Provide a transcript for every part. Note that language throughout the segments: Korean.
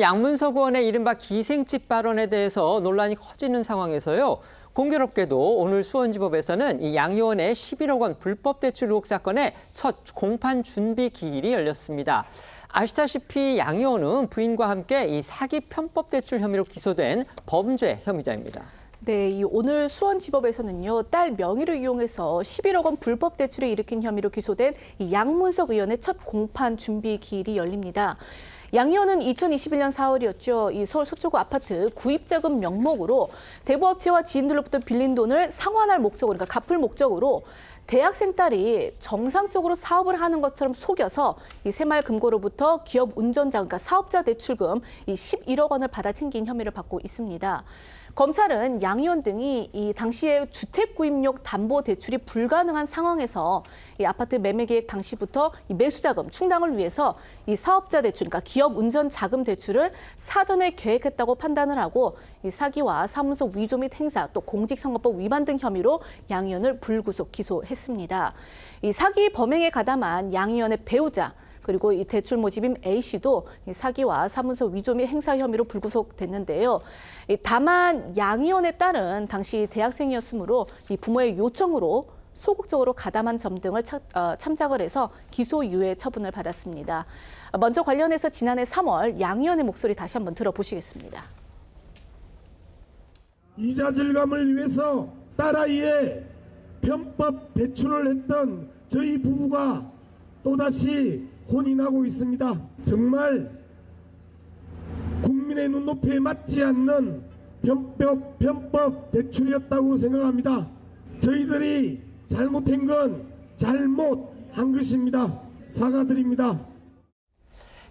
양문석 의원의 이른바 기생집 발언에 대해서 논란이 커지는 상황에서요. 공교롭게도 오늘 수원지법에서는 이 양 의원의 11억 원 불법 대출 의혹 사건의 첫 공판 준비 기일이 열렸습니다. 아시다시피 양 의원은 부인과 함께 이 사기 편법 대출 혐의로 기소된 범죄 혐의자입니다. 네, 이 오늘 수원지법에서는요 딸 명의를 이용해서 11억 원 불법 대출을 일으킨 혐의로 기소된 이 양문석 의원의 첫 공판 준비 기일이 열립니다. 양 의원은 2021년 4월이었죠. 이 서울 서초구 아파트 구입자금 명목으로 대부업체와 지인들로부터 빌린 돈을 상환할 목적으로, 그러니까 갚을 목적으로 대학생 딸이 정상적으로 사업을 하는 것처럼 속여서 이 새마을 금고로부터 기업 운전자, 그러니까 사업자 대출금 이 11억 원을 받아 챙긴 혐의를 받고 있습니다. 검찰은 양 의원 등이 이 당시에 주택 구입용 담보 대출이 불가능한 상황에서 이 아파트 매매 계획 당시부터 이 매수 자금 충당을 위해서 이 사업자 대출, 그러니까 기업 운전 자금 대출을 사전에 계획했다고 판단을 하고 이 사기와 사무소 위조 및 행사 또 공직선거법 위반 등 혐의로 양 의원을 불구속 기소했습니다. 이 사기 범행에 가담한 양 의원의 배우자 그리고 이 대출 모집인 A 씨도 이 사기와 사문서 위조 및 행사 혐의로 불구속됐는데요. 이 다만 양 의원의 딸은 당시 대학생이었으므로 이 부모의 요청으로 소극적으로 가담한 점 등을 차- 어, 참작을 해서 기소유예 처분을 받았습니다. 먼저 관련해서 지난해 3월 양 의원의 목소리 다시 한번 들어보시겠습니다. 이자 절감을 위해서 딸아이의 편법 대출을 했던 저희 부부가 또다시 혼이 나고 있습니다. 정말 국민의 눈높이에 맞지 않는 편법, 편법 대출이었다고 생각합니다. 저희들이 잘못한 건 잘못한 것입니다. 사과드립니다.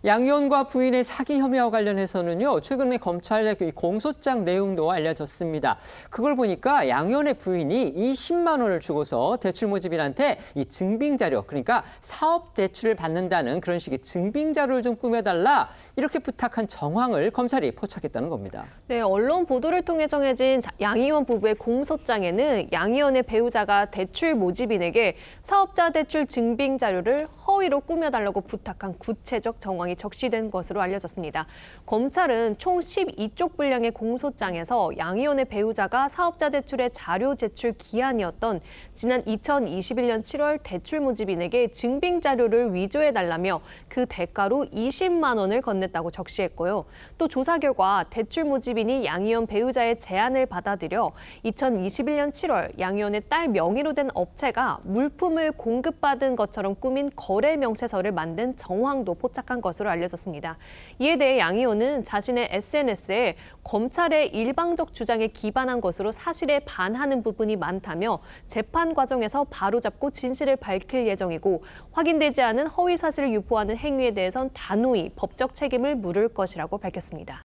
양 의원과 부인의 사기 혐의와 관련해서는요, 최근에 검찰의 그 공소장 내용도 알려졌습니다. 그걸 보니까 양 의원의 부인이 20만 원을 주고서 대출 모집인한테 이 증빙 자료, 그러니까 사업 대출을 받는다는 그런 식의 증빙 자료를 좀 꾸며달라 이렇게 부탁한 정황을 검찰이 포착했다는 겁니다. 네, 언론 보도를 통해 정해진 자- 양 의원 부부의 공소장에는 양 의원의 배우자가 대출 모집인에게 사업자 대출 증빙 자료를 허위로 꾸며달라고 부탁한 구체적 정황이 적시된 것으로 알려졌습니다. 검찰은 총 12쪽 분량의 공소장에서 양 의원의 배우자가 사업자 대출의 자료 제출 기한이었던 지난 2021년 7월 대출 모집인에게 증빙 자료를 위조해달라며 그 대가로 20만 원을 건넸다고 적시했고요. 또 조사 결과 대출 모집인이 양 의원 배우자의 제안을 받아들여 2021년 7월 양 의원의 딸 명의로 된 업체가 물품을 공급받은 것처럼 꾸민 거래 명세서를 만든 정황도 포착한 것으로 알려졌습니다. 이에 대해 양 의원은 자신의 SNS에 검찰의 일방적 주장에 기반한 것으로 사실에 반하는 부분이 많다며 재판 과정에서 바로잡고 진실을 밝힐 예정이고 확인되지 않은 허위 사실을 유포하는 행위에 대해선 단호히 법적 책임을 물을 것이라고 밝혔습니다.